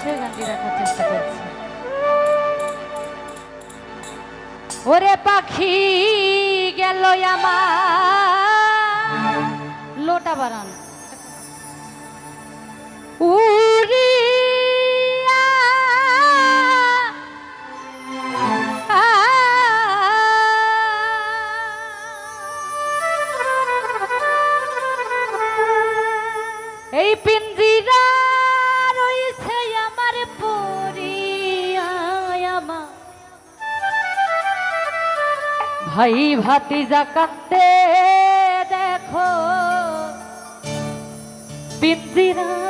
সাশ্রয় গান্ধী রাখার চেষ্টা করছি। ওরে পাখি গেল আমার। লোটা বাড়ান ভাই ভাতিজা কাঁদতে দেখো পিঞ্জিরা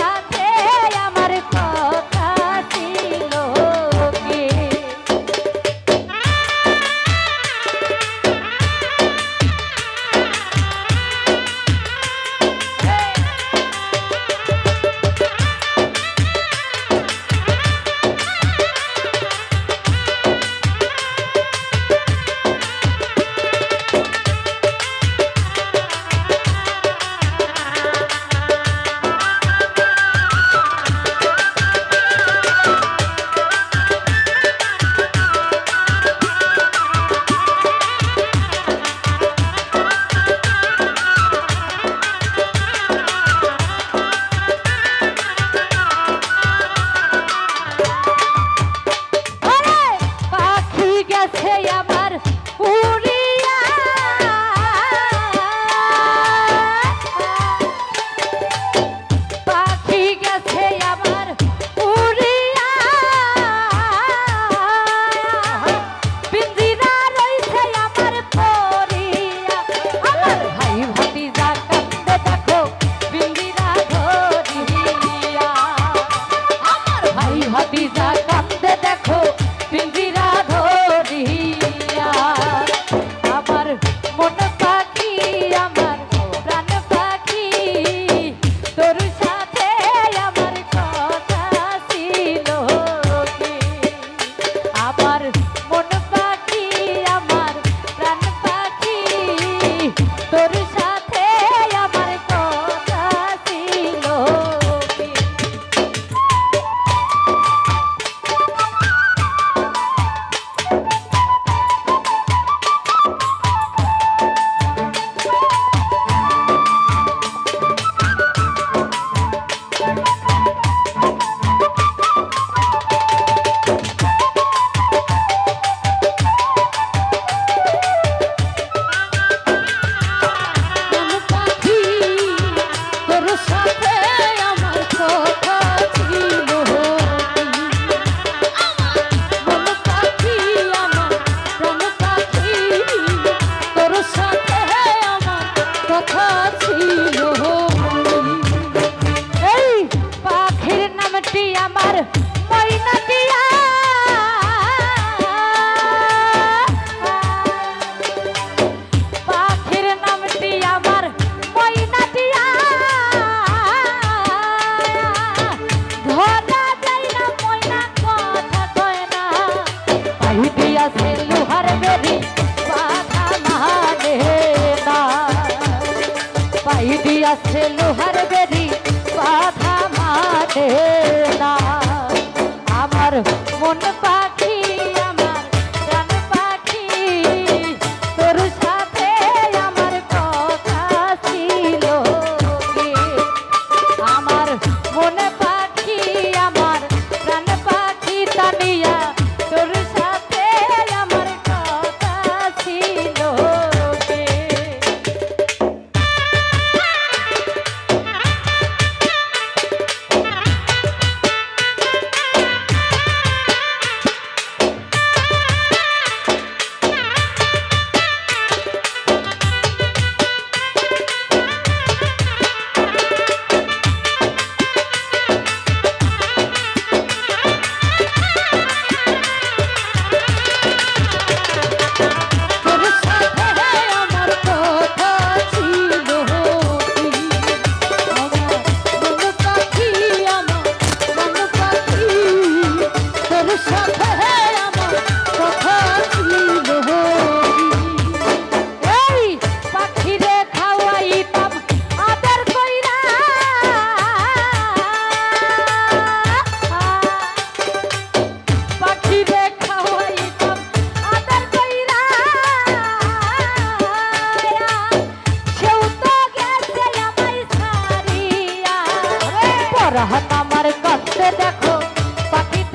আছে লোহার বেরি বাধা মাঠে। পরহান আমার কষ্টে দেখো পাখিটার